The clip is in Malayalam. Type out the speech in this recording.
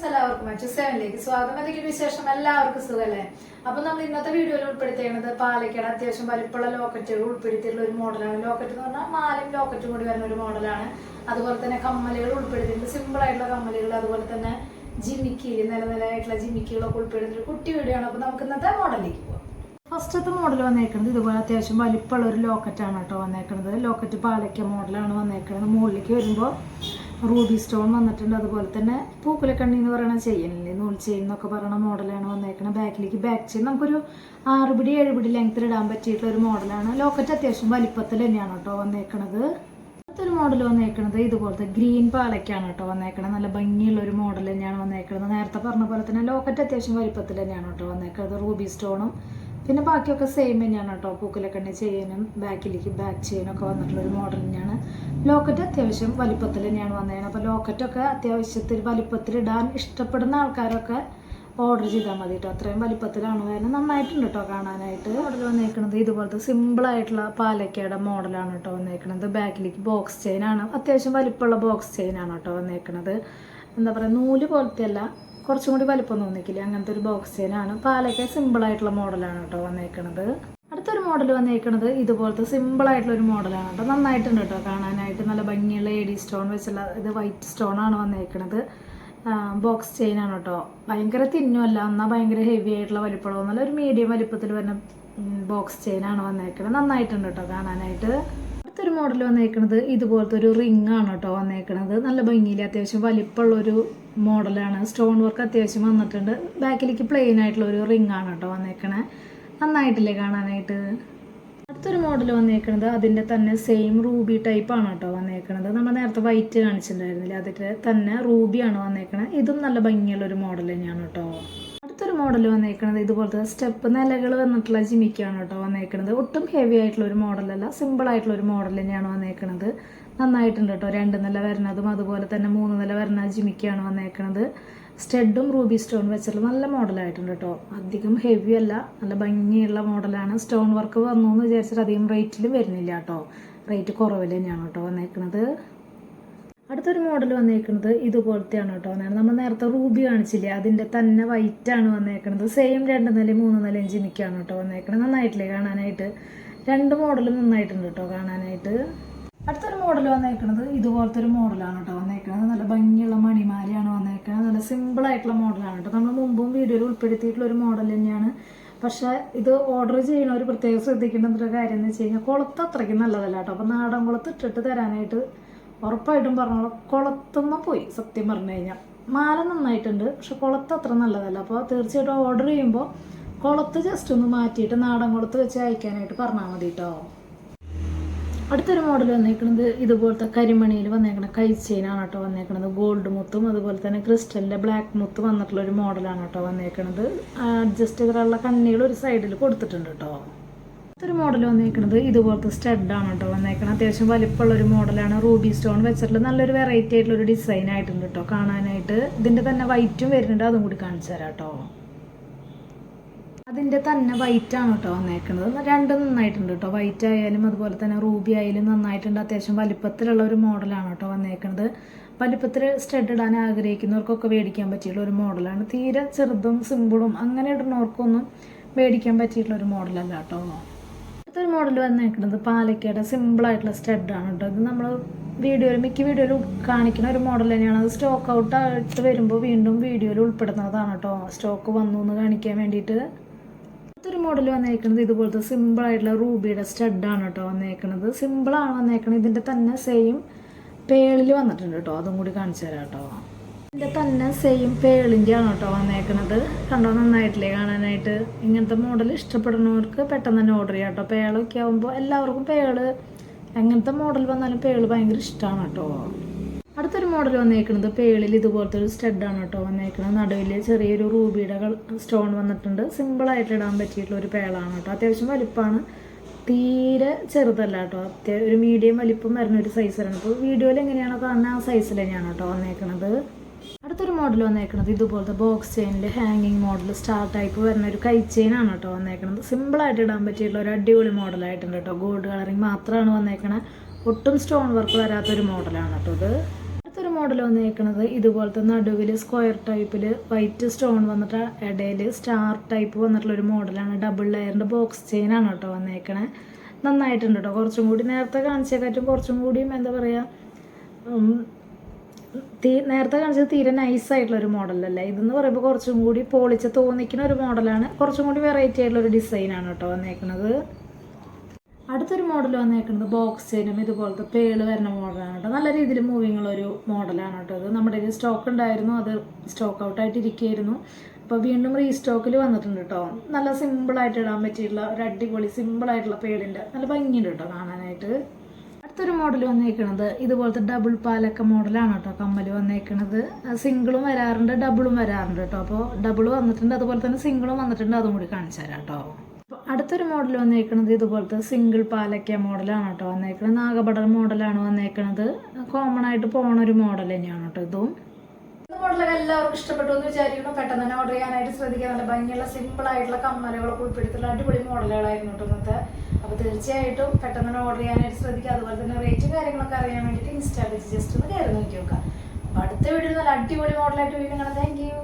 ഫ്രണ്ട്സ് എല്ലാവർക്കും മറ്റു സെവനിലേക്ക് സ്വാഗതം. എന്തൊക്കെ വിശേഷം? എല്ലാവർക്കും സുഖമല്ലേ അപ്പൊ നമ്മൾ ഇന്നത്തെ വീഡിയോയിൽ ഉൾപ്പെടുത്തിയത് പാലക്കാട് അത്യാവശ്യം വലിപ്പമുള്ള ലോക്കറ്റുകൾ ഉൾപ്പെടുത്തിയിട്ടുള്ള ഒരു മോഡലാണ് ലോക്കറ്റ് എന്ന് പറഞ്ഞാൽ മാലയും ലോക്കറ്റും കൂടി വരുന്ന ഒരു മോഡലാണ് അതുപോലെ തന്നെ കമ്മലുകൾ ഉൾപ്പെടുത്തിയിട്ടുണ്ട്. സിമ്പിൾ ആയിട്ടുള്ള കമ്മലുകൾ അതുപോലെ തന്നെ ജിമിക്കിയിൽ നില നിലയായിട്ടുള്ള ജിമിക്കികളൊക്കെ ഉൾപ്പെടുത്തിയിട്ട് കുട്ടി വീഡിയോ ആണ്. അപ്പൊ നമുക്ക് ഇന്നത്തെ മോഡലിലേക്ക് പോകാം ഫസ്റ്റത്തെ മോഡൽ വന്നേക്കുന്നത് ഇതുപോലെ അത്യാവശ്യം വലിപ്പമുള്ള ഒരു ലോക്കറ്റാണ് കേട്ടോ വന്നേക്കുന്നത്. ലോക്കറ്റ് പാലക്ക മോഡലാണ് വന്നേക്കുന്നത്. മുകളിലേക്ക് വരുമ്പോൾ റൂബി സ്റ്റോൺ വന്നിട്ടുണ്ട്. അതുപോലെ തന്നെ പൂക്കുലക്കണ്ണി എന്ന് പറയുന്ന ചെയിനില്ലേ നൂൽ ചെയിൻ എന്നൊക്കെ പറയുന്ന മോഡലാണ് വന്നേക്കുന്നത് ബാക്കിലേക്ക് ബാക്ക് ചെയിൻ. നമുക്കൊരു ആറ് പിടി ഏഴ് പിടി ലെങ്ത്തിൽ ഇടാൻ പറ്റിയിട്ടുള്ള ഒരു മോഡലാണ്. ലോക്കറ്റ് അത്യാവശ്യം വലിപ്പത്തിൽ തന്നെയാണ് കേട്ടോ വന്നേക്കണത്. അടുത്തൊരു മോഡൽ വന്നേക്കുന്നത് ഇതുപോലത്തെ ഗ്രീൻ പാലക്കാണ് കേട്ടോ വന്നേക്കണത്. നല്ല ഭംഗിയുള്ള ഒരു മോഡൽ തന്നെയാണ് വന്നേക്കുന്നത് നേരത്തെ പറഞ്ഞ പോലെ തന്നെ ലോക്കറ്റ് അത്യാവശ്യം വലിപ്പത്തിൽ തന്നെയാണ് കേട്ടോ വന്നേക്കുന്നത് റൂബി സ്റ്റോണും പിന്നെ ബാക്കിയൊക്കെ സെയിം തന്നെയാണ് കേട്ടോ. പൂക്കലക്കണ്ണി ചെയ്യാനും ബാക്കിലേക്ക് ബാക്ക് ചെയിനൊക്കെ ഒക്കെ വന്നിട്ടുള്ള ഒരു മോഡൽ തന്നെയാണ്. ലോക്കറ്റ് അത്യാവശ്യം വലിപ്പത്തിൽ തന്നെയാണ് വന്നതാണ് അപ്പോൾ ലോക്കറ്റൊക്കെ അത്യാവശ്യത്തിൽ വലിപ്പത്തിൽ ഇടാൻ ഇഷ്ടപ്പെടുന്ന ആൾക്കാരൊക്കെ ഓർഡർ ചെയ്താൽ മതി കേട്ടോ. അത്രയും വലിപ്പത്തിലാണ്. വരുന്നത് നന്നായിട്ടുണ്ട് കേട്ടോ കാണാനായിട്ട് മോഡൽ വന്നേക്കുന്നത് ഇതുപോലത്തെ സിമ്പിളായിട്ടുള്ള പാലക്കയുടെ മോഡലാണ് കേട്ടോ വന്നേക്കുന്നത് ബാക്കിലേക്ക് ബോക്സ് ചെയിനാണ് അത്യാവശ്യം വലിപ്പമുള്ള ബോക്സ് ചെയിനാണ് കേട്ടോ വന്നേക്കുന്നത് എന്താ പറയുക നൂൽ പോലത്തെ അല്ല കുറച്ചും കൂടി വലിപ്പം തോന്നിക്കില്ല. അങ്ങനത്തെ ഒരു ബോക്സ് ചെയിനാണ് പാലക്കെ സിമ്പിൾ ആയിട്ടുള്ള മോഡലാണ് കേട്ടോ വന്നേക്കണത്. അടുത്തൊരു മോഡൽ വന്നേക്കുന്നത് ഇതുപോലത്തെ സിമ്പിൾ ആയിട്ടുള്ള ഒരു മോഡലാണ് കേട്ടോ. നന്നായിട്ടുണ്ട് കേട്ടോ കാണാനായിട്ട്. നല്ല ഭംഗിയുള്ള എ ഡി സ്റ്റോൺ വെച്ചുള്ള ഇത് വൈറ്റ് സ്റ്റോൺ ആണ് വന്നേക്കണത്. ബോക്സ് ചെയിനാണ് കേട്ടോ. ഭയങ്കര തിന്നുമല്ല എന്നാൽ ഭയങ്കര ഹെവി ആയിട്ടുള്ള വലിപ്പമുള്ള ഒരു മീഡിയം വലിപ്പത്തിൽ വരുന്ന ബോക്സ് ചെയിനാണ് വന്നേക്കുന്നത് നന്നായിട്ടുണ്ട് കേട്ടോ കാണാനായിട്ട്. അടുത്തൊരു മോഡൽ വന്നേക്കുന്നത് ഇതുപോലത്തെ ഒരു റിംഗ് ആണ് കേട്ടോ വന്നേക്കുന്നത് നല്ല ഭംഗിയിൽ അത്യാവശ്യം വലിപ്പമുള്ളൊരു മോഡലാണ് സ്റ്റോൺ വർക്ക് അത്യാവശ്യം വന്നിട്ടുണ്ട്. ബാക്കിലേക്ക് പ്ലെയിൻ ആയിട്ടുള്ള ഒരു റിംഗ് ആണ് കേട്ടോ വന്നേക്കണേ. നന്നായിട്ടില്ലേ കാണാനായിട്ട്? അടുത്തൊരു മോഡൽ വന്നേക്കുന്നത് അതിന്റെ തന്നെ സെയിം റൂബി ടൈപ്പ് ആണ് കേട്ടോ വന്നേക്കുന്നത് നമ്മൾ നേരത്തെ വൈറ്റ് കാണിച്ചിട്ടുണ്ടായിരുന്നില്ല? അതിന്റെ തന്നെ റൂബിയാണ് വന്നേക്കണത് ഇതും നല്ല ഭംഗിയുള്ള ഒരു മോഡൽ തന്നെയാണ് കേട്ടോ മോഡൽ വന്നേക്കുന്നത് ഇതുപോലത്തെ സ്റ്റെപ്പ് നിലകൾ വന്നിട്ടുള്ള ജിമിക്കാണ് കേട്ടോ വന്നേക്കുന്നത് ഒട്ടും ഹെവി ആയിട്ടുള്ള ഒരു മോഡലല്ല സിമ്പിൾ ആയിട്ടുള്ള ഒരു മോഡൽ തന്നെയാണ് വന്നേക്കുന്നത് നന്നായിട്ടുണ്ട് കേട്ടോ. രണ്ട് നില വരുന്നതും അതുപോലെ തന്നെ മൂന്ന് നില വരുന്ന ജിമിക്കാണ് വന്നേക്കുന്നത് സ്റ്റെഡും റൂബി സ്റ്റോൺ വെച്ചിട്ടുള്ള നല്ല മോഡലായിട്ടുണ്ട് കേട്ടോ. അധികം ഹെവി അല്ല. നല്ല ഭംഗിയുള്ള മോഡലാണ് സ്റ്റോൺ വർക്ക് വന്നു എന്ന് വിചാരിച്ചിട്ട് അധികം റേറ്റിൽ വരുന്നില്ല കേട്ടോ. റേറ്റ് കുറവിൽ തന്നെയാണ് കേട്ടോ വന്നേക്കുന്നത് അടുത്തൊരു മോഡൽ വന്നേക്കുന്നത് ഇതുപോലത്തെയാണ് കേട്ടോ. നമ്മൾ നേരത്തെ റൂബി കാണിച്ചില്ലേ? അതിന്റെ തന്നെ വൈറ്റ് ആണ് വന്നേക്കുന്നത് സെയിം രണ്ട് നില മൂന്ന് നില ജിമിക്കാണ് കേട്ടോ വന്നേക്കുന്നത് നന്നായിട്ടില്ലേ കാണാനായിട്ട്? രണ്ട് മോഡലും നന്നായിട്ടുണ്ട് കേട്ടോ കാണാനായിട്ട്. അടുത്തൊരു മോഡൽ വന്നേക്കുന്നത് ഇതുപോലത്തെ ഒരു മോഡലാണ് കേട്ടോ വന്നേക്കുന്നത് നല്ല ഭംഗിയുള്ള മണിമാരിയാണ് വന്നേക്കുന്നത് നല്ല സിമ്പിളായിട്ടുള്ള മോഡലാണ് കേട്ടോ. നമ്മൾ മുമ്പും വീഡിയോയിൽ ഉൾപ്പെടുത്തിയിട്ടുള്ള ഒരു മോഡൽ തന്നെയാണ്. പക്ഷേ ഇത് ഓർഡർ ചെയ്യുന്ന ഒരു പ്രത്യേകം ശ്രദ്ധിക്കേണ്ട ഒരു കാര്യം എന്ന് വെച്ച് കഴിഞ്ഞാൽ കുളത്ത് അത്രയ്ക്ക് നല്ലതല്ല കേട്ടോ. അപ്പോൾ നാടൻ കുളത്ത് ഇട്ടിട്ട് തരാനായിട്ട് ഉറപ്പായിട്ടും പറഞ്ഞോളൂ കുളത്തുമ്മ പോയി സത്യം പറഞ്ഞു കഴിഞ്ഞാൽ മാല നന്നായിട്ടുണ്ട് പക്ഷെ കുളത്ത് അത്ര നല്ലതല്ല. അപ്പോൾ തീർച്ചയായിട്ടും ഓർഡർ ചെയ്യുമ്പോൾ കുളത്ത് ജസ്റ്റ് ഒന്ന് മാറ്റിയിട്ട് നാടൻ കുളത്ത് വെച്ച് അയക്കാനായിട്ട് പറഞ്ഞാൽ മതി കേട്ടോ അടുത്തൊരു മോഡൽ വന്നേക്കുന്നത് ഇതുപോലത്തെ കരിമണിയിൽ വന്നേക്കുന്ന കൈ ചെയിനാണ് കേട്ടോ വന്നേക്കുന്നത് ഗോൾഡ് മുത്തും അതുപോലെ തന്നെ ക്രിസ്റ്റലിന്റെ ബ്ലാക്ക് മുത്ത് വന്നിട്ടുള്ള ഒരു മോഡലാണ് കേട്ടോ വന്നേക്കുന്നത് അഡ്ജസ്റ്റ് ചെയ്തിട്ടുള്ള കണ്ണികൾ ഒരു സൈഡിൽ കൊടുത്തിട്ടുണ്ട് കേട്ടോ അടുത്തൊരു മോഡൽ വന്നേക്കുന്നത് ഇതുപോലത്തെ സ്റ്റഡാണ് കേട്ടോ വന്നേക്കുന്നത് അത്യാവശ്യം വലിപ്പമുള്ള ഒരു മോഡലാണ് റൂബി സ്റ്റോൺ വെച്ചിട്ടുള്ള നല്ലൊരു വെറൈറ്റി ആയിട്ടുള്ള ഒരു ഡിസൈൻ ആയിട്ടുണ്ട് കേട്ടോ കാണാനായിട്ട്. ഇതിന്റെ തന്നെ വൈറ്റും വരുന്നുണ്ട്. അതും കൂടി കാണിച്ചു തരാം കേട്ടോ അതിന്റെ തന്നെ വൈറ്റ് ആണ് കേട്ടോ വന്നേക്കുന്നത് രണ്ടും നന്നായിട്ടുണ്ട് കേട്ടോ വൈറ്റ് ആയാലും അതുപോലെ തന്നെ റൂബി ആയാലും നന്നായിട്ടുണ്ട്. അത്യാവശ്യം വലിപ്പത്തിലുള്ള ഒരു മോഡലാണ് കേട്ടോ വന്നേക്കുന്നത് വലിപ്പത്തിൽ സ്റ്റഡ് ഇടാൻ ആഗ്രഹിക്കുന്നവർക്കൊക്കെ മേടിക്കാൻ പറ്റിയിട്ടുള്ള ഒരു മോഡലാണ് തീരെ ചെറുതും സിമ്പിളും അങ്ങനെ ഇടുന്നവർക്കൊന്നും മേടിക്കാൻ പറ്റിയിട്ടുള്ള ഒരു മോഡലല്ല കേട്ടോ അടുത്തൊരു മോഡൽ വന്നേക്കുന്നത് പാലക്കയുടെ സിമ്പിളായിട്ടുള്ള സ്റ്റഡാണ് കേട്ടോ ഇത് നമ്മൾ വീഡിയോയിൽ മിക്ക വീഡിയോയിൽ കാണിക്കുന്ന ഒരു മോഡൽ തന്നെയാണ്. അത് സ്റ്റോക്ക് ഔട്ട് ആയിട്ട് വരുമ്പോൾ വീണ്ടും വീഡിയോയിൽ ഉൾപ്പെടുന്നതാണ് കേട്ടോ സ്റ്റോക്ക് വന്നു എന്ന് കാണിക്കാൻ വേണ്ടിയിട്ട്. അടുത്തൊരു മോഡൽ വന്നേക്കുന്നത് ഇതുപോലത്തെ സിമ്പിൾ ആയിട്ടുള്ള റൂബിയുടെ സ്റ്റഡാണ് കേട്ടോ വന്നേക്കുന്നത് സിമ്പിളാണ് വന്നേക്കുന്നത് ഇതിന്റെ തന്നെ സെയിം പേളിൽ വന്നിട്ടുണ്ട് കേട്ടോ അതും കൂടി കാണിച്ചു തരാം കേട്ടോ ഇതിന്റെ തന്നെ സെയിം പേളിന്റെ ആണ് കേട്ടോ വന്നേക്കുന്നത് കണ്ടോ നന്നായിട്ടില്ലേ കാണാനായിട്ട്? ഇങ്ങനത്തെ മോഡൽ ഇഷ്ടപ്പെടുന്നവർക്ക് പെട്ടെന്ന് തന്നെ ഓർഡർ ചെയ്യാം കേട്ടോ. പേളൊക്കെ ആകുമ്പോൾ എല്ലാവർക്കും പേൾ എങ്ങനത്തെ മോഡൽ വന്നാലും പേൾ ഭയങ്കര ഇഷ്ടമാണ് കേട്ടോ. അടുത്തൊരു മോഡൽ വന്നേക്കുന്നത് പേളിൽ ഇതുപോലത്തെ ഒരു സ്റ്റഡാണ് കേട്ടോ വന്നേക്കുന്നത് നടുവിൽ ചെറിയൊരു റൂബിയുടെ സ്റ്റോൺ വന്നിട്ടുണ്ട്. സിമ്പിളായിട്ട് ഇടാൻ പറ്റിയിട്ടുള്ള ഒരു പേളാണ് കേട്ടോ. അത്യാവശ്യം വലിപ്പമാണ് തീരെ ചെറുതല്ല കേട്ടോ. അത്യാവശ്യം ഒരു മീഡിയം വലിപ്പം വരുന്ന ഒരു സൈസിലാണ് അപ്പോൾ വീഡിയോയിൽ എങ്ങനെയാണോ കാണുന്നത് ആ സൈസിൽ തന്നെയാണ് കേട്ടോ വന്നേക്കുന്നത് അടുത്തൊരു മോഡൽ വന്നേക്കുന്നത് ഇതുപോലത്തെ ബോക്സ് ചെയിനിൽ ഹാങ്ങിങ് മോഡൽ സ്റ്റാർ ടൈപ്പ് വരുന്ന ഒരു കൈ ചെയിനാണ് കേട്ടോ വന്നേക്കുന്നത് സിമ്പിളായിട്ട് ഇടാൻ പറ്റിയിട്ടുള്ള ഒരു അടിപൊളി മോഡലായിട്ടുണ്ട് കേട്ടോ. ഗോൾഡ് കളറിങ് മാത്രമാണ് വന്നേക്കണത് ഒട്ടും സ്റ്റോൺ വർക്ക് വരാത്തൊരു മോഡലാണ് കേട്ടോ ഇത്. അടുത്തൊരു മോഡൽ വന്നേക്കുന്നത് ഇതുപോലത്തെ നടുവിൽ സ്ക്വയർ ടൈപ്പിൽ വൈറ്റ് സ്റ്റോൺ വന്നിട്ട് ഇടയിൽ സ്റ്റാർ ടൈപ്പ് വന്നിട്ടുള്ള ഒരു മോഡലാണ് ഡബിൾ ലെയറിന്റെ ബോക്സ് ചെയിൻ ആണ് കേട്ടോ വന്നേക്കണേ. നന്നായിട്ടുണ്ട് കേട്ടോ. കുറച്ചും കൂടി നേരത്തെ കാണിച്ചേക്കാറ്റും കുറച്ചും കൂടിയും എന്താ പറയുക തീ നേരത്തെ കാണിച്ചത് തീരെ നൈസായിട്ടുള്ള ഒരു മോഡലല്ല ഇതെന്ന് പറയുമ്പോൾ കുറച്ചും കൂടി പോളിച്ച് തോന്നിക്കുന്ന ഒരു മോഡലാണ് കുറച്ചും കൂടി വെറൈറ്റി ആയിട്ടുള്ള ഒരു ഡിസൈനാണ് കേട്ടോ വന്നേക്കുന്നത് അടുത്തൊരു മോഡൽ വന്നേക്കുന്നത് ബോക്സ് ചെയിനും ഇതുപോലത്തെ പേൾ വരുന്ന മോഡലാണ് കേട്ടോ. നല്ല രീതിയിൽ മൂവിങ്ങുള്ള ഒരു മോഡലാണ് കേട്ടോ ഇത്. നമ്മുടെ കയ്യിൽ സ്റ്റോക്ക് ഉണ്ടായിരുന്നു. അത് സ്റ്റോക്ക് ഔട്ട് ആയിട്ട് ഇരിക്കുകയായിരുന്നു. അപ്പോൾ വീണ്ടും റീസ്റ്റോക്കിൽ വന്നിട്ടുണ്ട് കേട്ടോ. നല്ല സിമ്പിളായിട്ട് ഇടാൻ പറ്റിയിട്ടുള്ള ഒരു അടിപൊളി സിമ്പിളായിട്ടുള്ള പേടിന്റെ നല്ല ഭംഗിയുണ്ട് കേട്ടോ കാണാനായിട്ട്. അടുത്തൊരു മോഡൽ വന്നേക്കണത്. ഇതുപോലത്തെ ഡബിൾ പാലക്ക മോഡലാണ് കേട്ടോ കമ്മൽ വന്നേക്കണത്. സിംഗിളും വരാറുണ്ട് ഡബിളും വരാറുണ്ട് കേട്ടോ. അപ്പോൾ ഡബിൾ വന്നിട്ടുണ്ട് അതുപോലെ തന്നെ സിംഗിളും വന്നിട്ടുണ്ട്. അതും കൂടി കാണിച്ചു തരാം കേട്ടോ. അടുത്തൊരു മോഡൽ വന്നേക്കണത് ഇതുപോലത്തെ സിംഗിൾ പാലക്ക മോഡലാണ് കേട്ടോ വന്നേക്കണത്. നാഗപടൽ മോഡലാണ് വന്നേക്കണത്. കോമൺ ആയിട്ട് പോണ ഒരു മോഡൽ തന്നെയാണ് കേട്ടോ ഇതും. മോഡലൊക്കെ എല്ലാവർക്കും ഇഷ്ടപ്പെട്ടു എന്ന് വിചാരിക്കണം പെട്ടെന്ന് തന്നെ ഓർഡർ ചെയ്യാനായിട്ട് ശ്രദ്ധിക്കുക. നല്ല ഭംഗിയുള്ള സിമ്പിൾ ആയിട്ടുള്ള കമ്മലുകളൊക്കെ ഉൾപ്പെടുത്തിയുള്ള അടിപൊളി മോഡലുകളായിരുന്നു കേട്ടോ ഇന്നത്തെ. അപ്പോൾ തീർച്ചയായിട്ടും പെട്ടെന്ന് തന്നെ ഓർഡർ ചെയ്യാനായിട്ട് ശ്രദ്ധിക്കുക. അതുപോലെ തന്നെ റേറ്റും കാര്യങ്ങളൊക്കെ അറിയാൻ വേണ്ടിയിട്ട് ഇൻസ്റ്റാഗ്രാം ജസ്റ്റ് ഒന്ന് കയറി നോക്കി നോക്കുക. അപ്പോൾ അടുത്ത വീഡിയോ നല്ല അടിപൊളി മോഡലായിട്ട് വീണ്ടും കാണാം. Thank you